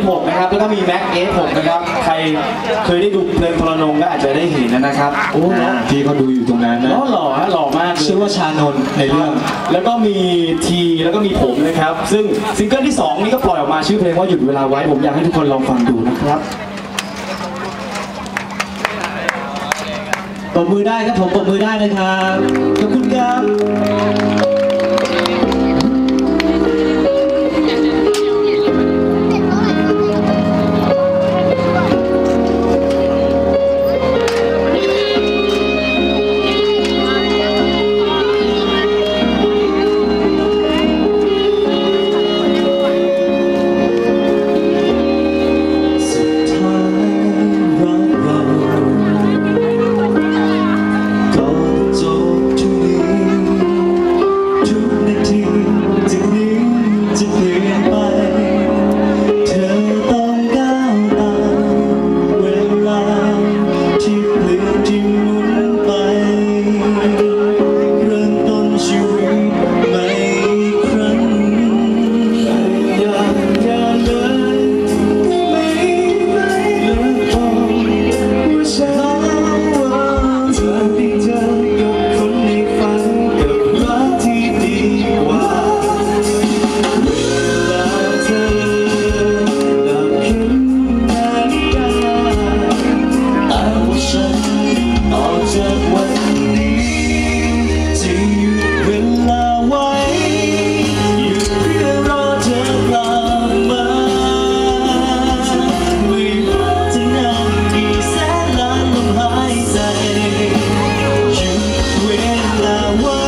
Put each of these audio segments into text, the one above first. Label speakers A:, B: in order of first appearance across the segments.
A: F6 นะครับ แล้วก็มี Mac F6 นะครับ ใครเคยได้ดูเพลิงพลนงก็อาจจะได้เห็นนะครับ
B: โอ้น้องพี่เขาดูอยู่ตรงนั้นนะ
A: น้องหล่อฮะหล่อมากเลย
B: ชื่อว่าชานนท์ในเรื่อง
A: แล้วก็มีทีแล้วก็มีผมนะครับ ซึ่งซิงเกิลที่ 2 นี่ก็ปล่อยออกมาชื่อเพลงว่าหยุดเวลาไว้ ผมอยากให้ทุกคนลองฟังดูนะครับ
B: ปรบมือได้ครับผมปรบมือได้นะครับ ขอบคุณครับ จากวันนี้จะหยุดเวลาไว้หยุดเพื่อรอเธอกลับมาไม่ว่าจะนานกี่แสนล้านลมหายใจหยุดเวลาไว้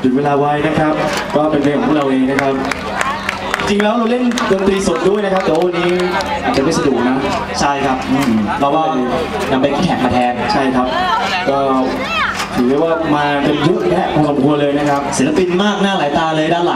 A: หยุดเวลาไว้นะครับ ก็เป็นเพลงของพวกเราเองนะครับ จริงแล้วเราเล่นดนตรีสดด้วยนะครับแต่ว่าวันนี้อาจจะไม่สะดวกนะ
B: ใช่ครับอืมเราก็นำไปแข่งมาแทน
A: ใช่ครับ ก็ถือได้ว่ามากันเยอะแยะพอสมควรเลยนะครับ
C: ศิลปินมากหน้าหลายตาเลยด้านหลัง